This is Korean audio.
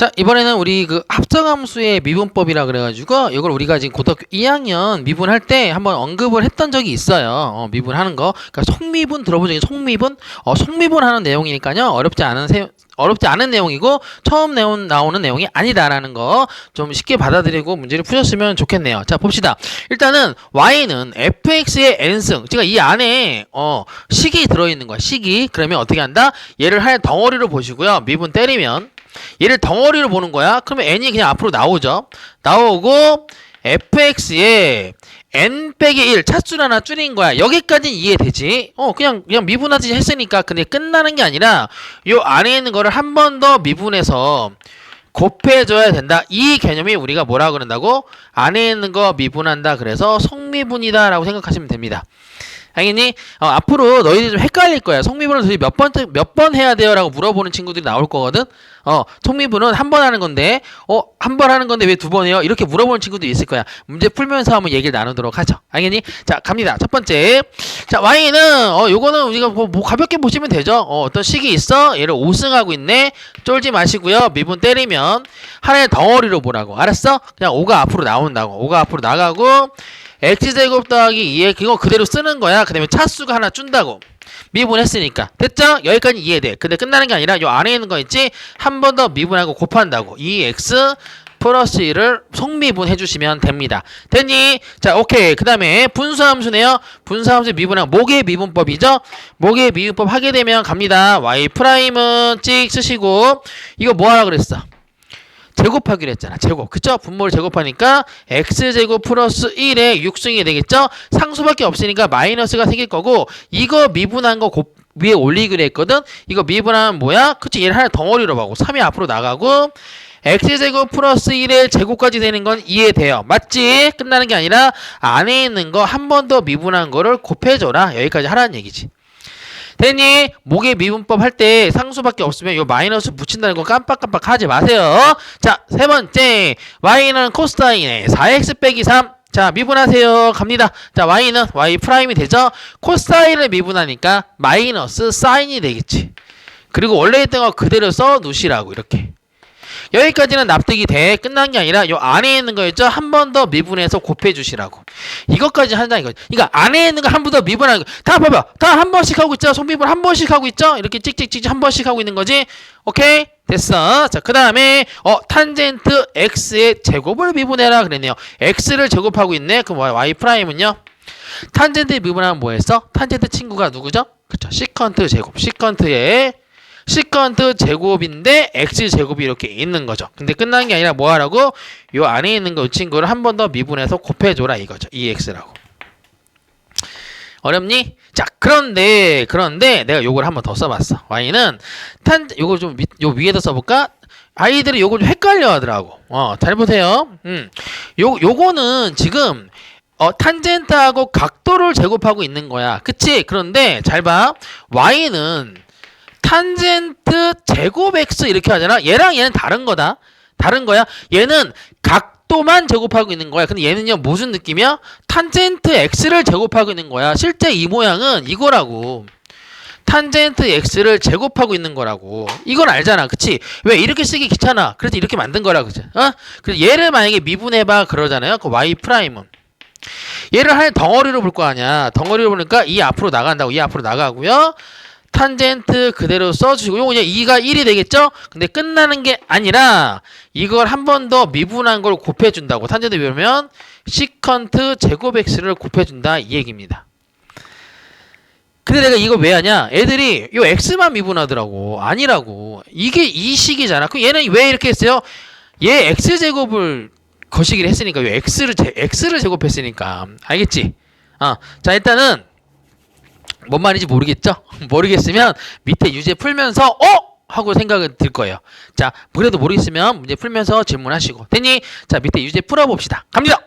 자, 이번에는 우리 그 합성함수의 미분법이라 그래가지고 이걸 우리가 지금 고등학교 2학년 미분할 때 한번 언급을 했던 적이 있어요. 어, 미분하는 거. 그러니까 속미분 적이 속미분? 어, 속미분 하는 내용이니까요. 어렵지 않은 세, 어렵지 않은 내용이고 처음 내온, 나오는 내용이 아니다라는 거 좀 쉽게 받아들이고 문제를 푸셨으면 좋겠네요. 자, 봅시다. 일단은 y는 fx의 n승, 제가 이 안에 어, 식이 들어있는 거야. 식이. 그러면 어떻게 한다? 얘를 할 덩어리로 보시고요. 미분 때리면 얘를 덩어리로 보는 거야. 그러면 n이 그냥 앞으로 나오죠. 나오고 fx에 n 빼기 1 차수를 하나 줄인 거야. 여기까지는 이해되지? 어, 그냥 그냥 미분하듯이 했으니까 근데 끝나는 게 아니라 요 안에 있는 거를 한 번 더 미분해서 곱해줘야 된다. 이 개념이 우리가 뭐라 그런다고? 안에 있는 거 미분한다. 그래서 성미분이다라고 생각하시면 됩니다. 알겠니? 어, 앞으로 너희들이 좀 헷갈릴 거야. 성미분을 도대체 몇 번, 몇 번 해야 돼요? 라고 물어보는 친구들이 나올 거거든? 어, 성미분은 한 번 하는 건데, 어, 한 번 하는 건데 왜 두 번 해요? 이렇게 물어보는 친구들이 있을 거야. 문제 풀면서 한번 얘기를 나누도록 하죠. 알겠니? 자, 갑니다. 첫 번째. 자, y는, 어, 요거는 우리가 뭐, 뭐 가볍게 보시면 되죠? 어, 어떤 식이 있어? 얘를 5승하고 있네? 쫄지 마시고요. 미분 때리면 하나의 덩어리로 보라고. 알았어? 그냥 5가 앞으로 나온다고. 5가 앞으로 나가고, x제곱 더하기 2에 그거 그대로 쓰는 거야. 그 다음에 차수가 하나 준다고. 미분했으니까. 됐죠? 여기까지 이해돼. 근데 끝나는 게 아니라 요 안에 있는 거 있지? 한 번 더 미분하고 곱한다고. 2x 플러스 1을 속미분 해 주시면 됩니다. 됐니? 자, 오케이. 그 다음에 분수함수네요. 분수함수 미분하고 목의 미분법이죠? 목의 미분법 하게 되면 갑니다. y 프라임은 찍 쓰시고 이거 뭐 하라 그랬어? 제곱하기로 했잖아. 제곱. 그쵸? 분모를 제곱하니까 x제곱 플러스 1의 6승이 되겠죠? 상수밖에 없으니까 마이너스가 생길 거고 이거 미분한 거 곱, 위에 올리기로 했거든? 이거 미분하면 뭐야? 그치? 얘를 하나 덩어리로 봐고 3이 앞으로 나가고 x제곱 플러스 1의 제곱까지 되는 건 이해돼요. 맞지? 끝나는 게 아니라 안에 있는 거 한 번 더 미분한 거를 곱해줘라. 여기까지 하라는 얘기지. 됐니? 목의 미분법 할 때 상수밖에 없으면 요 마이너스 붙인다는 거 깜빡깜빡 하지 마세요. 자, 세 번째. y는 코사인의 4x 빼기 3. 자, 미분하세요. 갑니다. 자, y는 y 프라임이 되죠? 코사인을 미분하니까 마이너스 사인이 되겠지. 그리고 원래 있던 거 그대로 써 놓으시라고, 이렇게. 여기까지는 납득이 돼. 끝난 게 아니라 요 안에 있는 거 있죠? 한 번 더 미분해서 곱해 주시라고. 이것까지 한다는 거죠. 그러니까 안에 있는 거 한 번 더 미분하는 거. 다 봐봐. 다 한 번씩 하고 있죠? 속미분 한 번씩 하고 있죠? 이렇게 찍찍찍 한 번씩 하고 있는 거지. 오케이? 됐어. 자, 그 다음에 어 탄젠트 x의 제곱을 미분해라 그랬네요. x를 제곱하고 있네. 그럼 y 프라임은요? 탄젠트 미분하면 뭐 했어? 탄젠트 친구가 누구죠? 그쵸. 시컨트 제곱. 시컨트의 시컨트 제곱인데 x 제곱이 이렇게 있는 거죠. 근데 끝난 게 아니라 뭐 하라고? 요 안에 있는 거 이 친구를 한 번 더 미분해서 곱해줘라 이거죠. 2x라고. 어렵니? 자, 그런데 그런데 내가 요걸 한 번 더 써봤어. y는 탄 요걸 좀요 위에다 써볼까? 아이들이 요걸 좀 헷갈려 하더라고. 어, 잘 보세요. 음, 요 요거는 지금 어, 탄젠트하고 각도를 제곱하고 있는 거야. 그치? 그런데 잘 봐. y는 탄젠트 제곱 x 이렇게 하잖아. 얘랑 얘는 다른 거다. 다른 거야. 얘는 각도만 제곱하고 있는 거야. 근데 얘는요 무슨 느낌이야? 탄젠트 x를 제곱하고 있는 거야. 실제 이 모양은 이거라고. 탄젠트 x를 제곱하고 있는 거라고. 이건 알잖아. 그치? 왜 이렇게 쓰기 귀찮아. 그래서 이렇게 만든 거라 그치? 어? 그래서 얘를 만약에 미분해 봐 그러잖아요. 그 y 프라임은. 얘를 한 덩어리로 볼 거 아니야. 덩어리로 보니까 이 앞으로 나간다고. 이 앞으로 나가고요. 탄젠트 그대로 써주시고 요거 그냥 2가 1이 되겠죠? 근데 끝나는 게 아니라 이걸 한 번 더 미분한 걸 곱해준다고 탄젠트 배우면 시컨트 제곱 x를 곱해준다 이 얘기입니다. 근데 내가 이거 왜 하냐? 애들이 요 x만 미분하더라고 아니라고 이게 이 식이잖아. 그럼 얘는 왜 이렇게 했어요? 얘 x 제곱을 거시기를 했으니까 요 x를 제, x를 제곱했으니까 알겠지? 어, 자 일단은 뭔 말인지 모르겠죠? 모르겠으면 밑에 유제 풀면서 어? 하고 생각은 들 거예요. 자, 그래도 모르겠으면 문제 풀면서 질문하시고 됐니? 자, 밑에 유제 풀어봅시다. 갑니다.